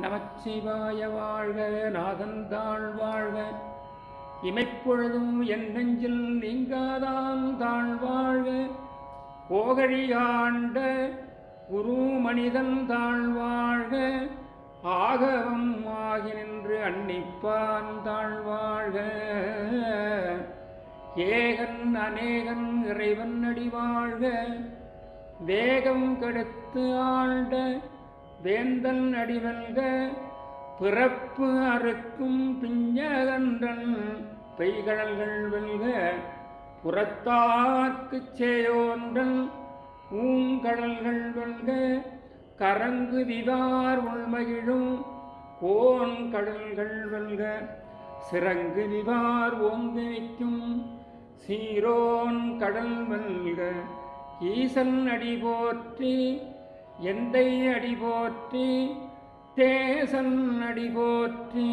நமச்சிவாய வாழ்க நாதந்தாள் வாழ்க. இமைப்பொழுதும் என் நெஞ்சில் நீங்காதான் தாழ் வாழ்க. கோகழியாண்ட குரு மனிதன் தாழ் வாழ்க. ஆகவம் ஆகி நின்று அன்னிப்பான் தாழ் வாழ்க. ஏகன் அநேகன் இறைவன் அடி வாழ்க. வேகம் கெடுத்து ஆண்ட வேந்தன் அடிவல்க பிறப்பு அறுக்கும் பிஞ்சகன்றன் பெய்கடல்கள் வெல்க புறத்தாக்கு சேயோன்றன் பூங்கடல்கள் வெல்க கரங்கு விதார் உள்மகிழும் கோன் கடல்கள் வெல்க சிறங்கு விவார் ஓங்கி நிற்கும் சீரோன் கடல் வெல்க ஈசன் அடி போற்றி எந்தை அடி போற்றி தேசன் அடி போற்றி